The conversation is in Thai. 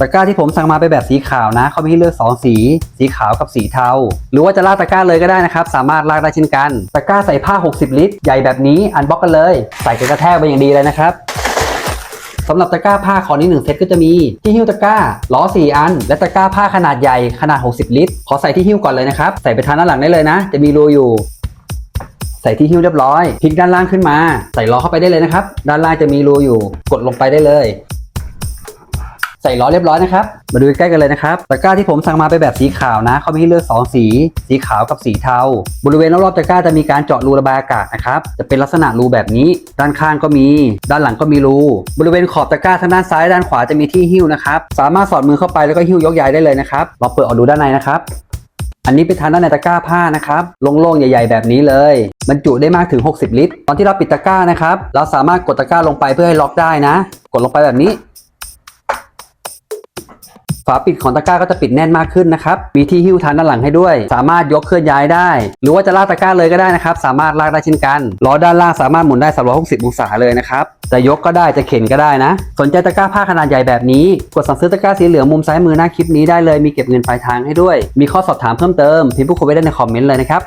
ตะกร้าที่ผมสั่งมาเป็นแบบสีขาวนะเขามีให้เลือก 2 สี สีขาวกับสีเทา หรือว่าจะลากตะกร้าเลยก็ได้นะครับ สามารถลากได้เช่นกัน ตะกร้าใส่ผ้า 60 ลิตร ใหญ่แบบนี้ อันบ็อกกันเลย ใส่กระแทกไปอย่างดีเลยนะครับสำหรับตะกร้าผ้าคอนี้1เซตก็จะมีที่หิ้วตะกร้าล้อ 4 อัน และตะกร้าผ้าขนาดใหญ่ขนาด 60 ลิตร ขอใส่ที่หิ้วก่อนเลยนะครับ ใส่ไปทางด้านหลังได้เลยนะ จะมีรูอยู่ ใส่ที่หิ้วเรียบร้อยพลิกด้านล่างขึ้นมา ใส่ล้อเข้าไปได้เลยนะครับ ด้านล่างจะมีรูอยู่ กดลงไปได้เลย ใส่ล้อเรียบร้อยนะครับ มาดูใกล้กันเลยนะครับตะกร้าที่ผมสั่งมาเป็นแบบสีขาวนะเขามีให้เลือก 2 สี สีขาวกับสีเทา บริเวณรอบๆตะกร้าจะมีการเจาะรูระบายอากาศนะครับ จะเป็นลักษณะรูแบบนี้ ด้านข้างก็มี ด้านหลังก็มีรู บริเวณขอบตะกร้าทางด้านซ้ายด้านขวาจะมีที่หิ้วนะครับ สามารถสอดมือเข้าไปแล้วก็หิ้วยกย้ายได้เลยนะครับลองเปิดออกดูด้านในนะครับอันนี้เป็นทางด้านในตะกร้าผ้านะครับโล่งๆใหญ่ ๆ แบบนี้เลย บรรจุได้มากถึง 60 ลิตร ตอนที่เราปิดตะกร้านะครับ เราสามารถกดตะกร้าลงไปเพื่อให้ล็อกได้นะ กดลงไปแบบนี้ ฝาปิดของตะกร้าก็จะปิดแน่นมากขึ้นนะครับมีที่หิ้วทานด้านหลังให้ด้วย สามารถยกเคลื่อนย้ายได้ หรือว่าจะลากตะกร้าเลยก็ได้นะครับ สามารถลากได้เช่นกันล้อด้านล่างสามารถหมุนได้ 360 องศาเลยนะครับจะยกก็ได้จะเข็นก็ได้นะ สนใจตะกร้าผ้าขนาดใหญ่แบบนี้ กดสั่งซื้อตะกร้าสีเหลืองมุมซ้ายมือหน้าคลิปนี้ได้เลยมีเก็บเงินปลายทางให้ด้วย มีข้อสอบถามเพิ่มเติมพิมพ์ผู้คุยไว้ได้ในคอมเมนต์เลยนะครับ